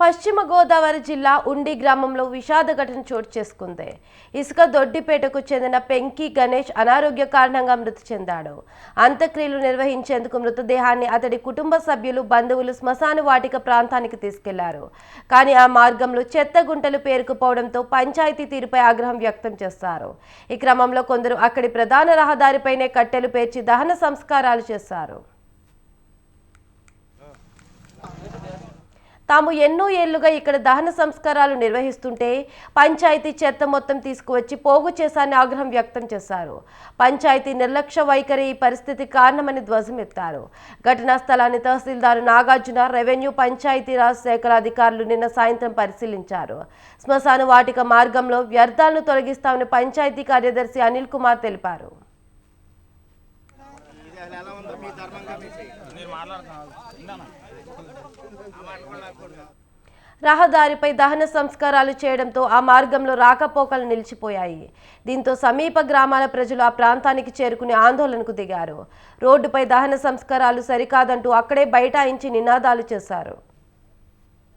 పశ్చిమ గోదావరి జిల్లా ఉండి గ్రామంలో విషాద ఘటన చోటు చేసుకుంది. ఇసుక దొడ్డిపేటకు చెందిన పెంకి గణేష్ అనారోగ్య కారణంగా మృతి చెందాడు. అంత్యక్రియలు నిర్వహించేందుకు మృతదేహాన్ని అతడి కుటుంబ సభ్యులు బంధువులు శ్మశాన వాటిక ప్రాంతానికి తీసుకెళ్ళారు. కానీ ఆ మార్గంలో చెత్త గుంటలు పేరుకుపోవడంతో పంచాయతీ తీరుపై ఆగ్రహం వ్యక్తం చేశారు. ఈ క్రమంలో కొందరు అక్కడి ప్రధాన రహదారిపైనే కట్టెలు పేర్చి దహన సంస్కారాలు చేశారు. తాము ఎన్నో ఏళ్ళుగా ఇక్కడ దహన సంస్కారాలు నిర్వహిస్తుంటే పంచాయతీ చెత్త మొత్తం తీసుకువచ్చి పోగు చేశారని ఆగ్రహం వ్యక్తం చేశారు. పంచాయతీ నిర్లక్ష్య వైఖరి ఈ పరిస్థితి కారణమని ధ్వజమెత్తారు ఘటనా స్థలాన్ని తహసీల్దారు నాగార్జున రెవెన్యూ పంచాయతీరాజ్ శాఖల అధికారులు నిన్న సాయంత్రం పరిశీలించారు. శ్మశాన వాటిక మార్గంలో వ్యర్థాలను తొలగిస్తామని పంచాయతీ కార్యదర్శి అనిల్ కుమార్ తెలిపారు. రహదారిపై దహన సంస్కారాలు చేయడంతో ఆ మార్గంలో రాకపోకలు నిలిచిపోయాయి. దీంతో సమీప గ్రామాల ప్రజలు ఆ ప్రాంతానికి చేరుకుని ఆందోళనకు దిగారు. రోడ్డుపై దహన సంస్కారాలు సరికాదంటూ అక్కడే బైఠాయించి నినాదాలు చేశారు.